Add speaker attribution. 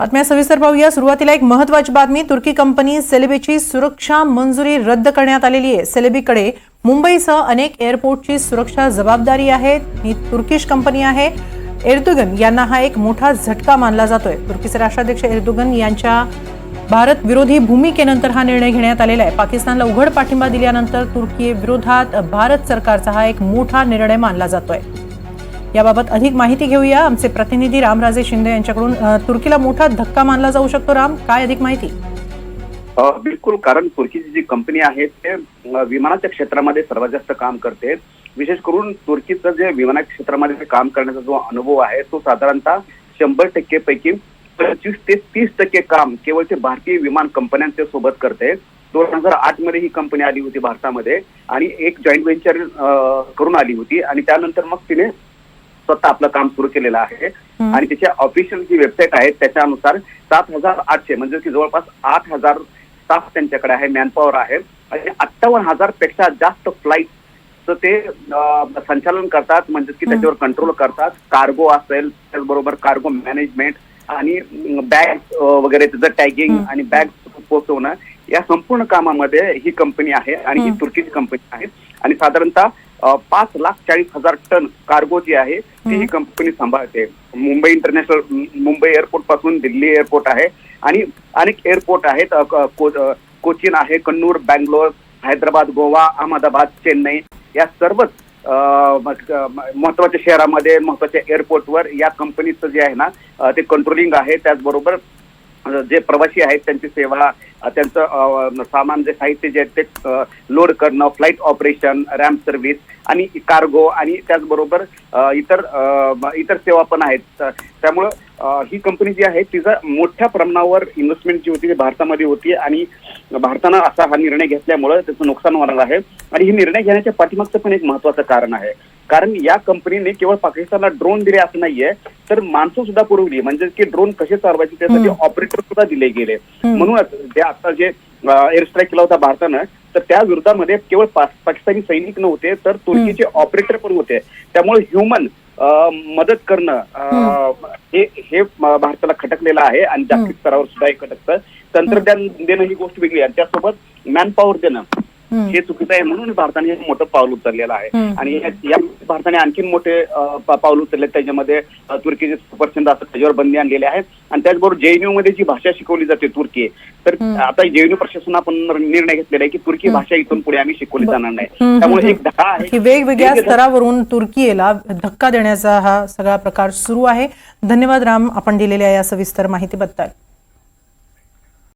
Speaker 1: बातम्या सविस्तर पाहूया. सुरुवातीला एक महत्वाची बातमी. तुर्की कंपनी सेलेबीची सुरक्षा मंजुरी रद्द करण्यात आलेली आहे. सेलेबीकडे मुंबईसह अनेक एअरपोर्टची सुरक्षा जबाबदारी आहे. ही तुर्किश कंपनी आहे. एर्दुगन यांना हा एक मोठा झटका मानला जातोय. तुर्कीचे राष्ट्राध्यक्ष एर्दुगन यांच्या भारत विरोधी भूमिकेनंतर हा निर्णय घेण्यात आलेला आहे. पाकिस्तानला उघड पाठिंबा दिल्यानंतर तुर्की विरोधात भारत सरकारचा हा एक मोठा निर्णय मानला जातोय. याबाबत अधिक माहिती घेऊया. आमचे प्रतिनिधी रामराजे शिंदे यांच्याकडून तुर्कीला मोठा धक्का मानला जाऊ शकतो. राम काय अधिक माहिती?
Speaker 2: बिलकुल कारण तुर्कीची जी कंपनी आहे ते विमानाच्या क्षेत्रामध्ये सर्वात जास्त काम करते. विशेष करून तुर्कीचं जे विमाना क्षेत्रामध्ये काम करण्याचा जो अनुभव आहे तो साधारणतः शंभर टक्के पैकी पंचवीस ते तीस टक्के काम केवळ ते भारतीय विमान कंपन्यांच्या सोबत करते. दोन हजार आठमध्ये ही कंपनी आली होती भारतामध्ये आणि एक जॉईंट व्हेंचर करून आली होती आणि त्यानंतर मग तिने स्वतः आपलं काम सुरू केलेलं आहे. आणि त्याच्या ऑफिशियल जी वेबसाईट आहे त्याच्यानुसार सात हजार आठशे म्हणजे की जवळपास आठ हजार स्टाफ त्यांच्याकडे आहे मॅनपॉवर आहे आणि अठ्ठावन्न हजारपेक्षा जास्त फ्लाईट ते संचालन करतात म्हणजे की त्याच्यावर कंट्रोल करतात कार्गो असेल त्याचबरोबर कार्गो मॅनेजमेंट आणि बॅग वगैरे त्याचं टॅगिंग. आणि बॅग पोहोचवणं या संपूर्ण कामामध्ये ही कंपनी आहे आणि ही. तुर्कीची कंपनी आहे आणि साधारणतः पाच लाख चाळीस हजार टन कार्गो जी आहे ती ही. कंपनी सांभाळते मुंबई इंटरनॅशनल मुंबई एअरपोर्टपासून दिल्ली एअरपोर्ट आहे आणि अनेक एअरपोर्ट आहेत कोचीन आहे कन्नूर बँगलोर हैदराबाद गोवा अहमदाबाद चेन्नई या सर्वच महत्त्वाच्या शहरामध्ये महत्त्वाच्या एअरपोर्टवर या कंपनीचं जे आहे ना ते कंट्रोलिंग आहे त्याचबरोबर जे प्रवासी आहेत त्यांची सेवा त्यांचं सामान जे साहित्य जे आहे ते लोड करणं फ्लाईट ऑपरेशन रॅम्प सर्व्हिस आणि कार्गो आणि त्याचबरोबर इतर इतर सेवा पण आहेत. त्यामुळं ही कंपनी जी आहे तिचं मोठ्या प्रमाणावर इन्व्हेस्टमेंट जी होती ती भारतामध्ये होती आणि भारतानं असा हा निर्णय घेतल्यामुळं त्याचं नुकसान होणार आहे. आणि ही निर्णय घेण्याच्या पाठीमागचं पण एक महत्वाचं कारण आहे. कारण या कंपनीने केवळ पाकिस्तानला ड्रोन दिले असं नाहीये तर माणसं सुद्धा पुरवली. म्हणजे की ड्रोन कसे चालवायचे त्यासाठी. ऑपरेटर सुद्धा दिले गेले. म्हणूनच जे आता जे एअर स्ट्राईक केला होता भारतानं तर त्या विरोधामध्ये केवळ पाकिस्तानी सैनिक नव्हते तर तुर्कीचे ऑपरेटर पण होते. त्यामुळे ह्युमन मदत करणं हे हे भारताला खटकलेलं आहे आणि जागतिक स्तरावर सुद्धा हे खटकतं. तंत्रज्ञान देणं ही गोष्ट वेगळी आहे. आणि त्यासोबत मॅन पॉवर देणं. हे चुकीचं आहे म्हणून भारताने हे मोठं पाऊल उचललेलं आहे. आणि या भारताने आणखीन मोठे पाऊल उचलले त्याच्यामध्ये तुर्कीचे सुपरचंद असतात त्याच्यावर बंदी आणलेली आहे आणि त्याचबरोबर जेएनयू मध्ये जी भाषा शिकवली जाते तुर्की तर. आता जेएनयू प्रशासन आपण निर्णय घेतलेला आहे की तुर्की. भाषा इथून पुढे आम्ही शिकवली जाणार नाही. त्यामुळे एक धडा आहे.
Speaker 1: की वेगवेगळ्या स्तरावरून तुर्कीला धक्का देण्याचा हा सगळा प्रकार सुरू आहे. धन्यवाद राम आपण दिलेल्या या सविस्तर माहितीबद्दल.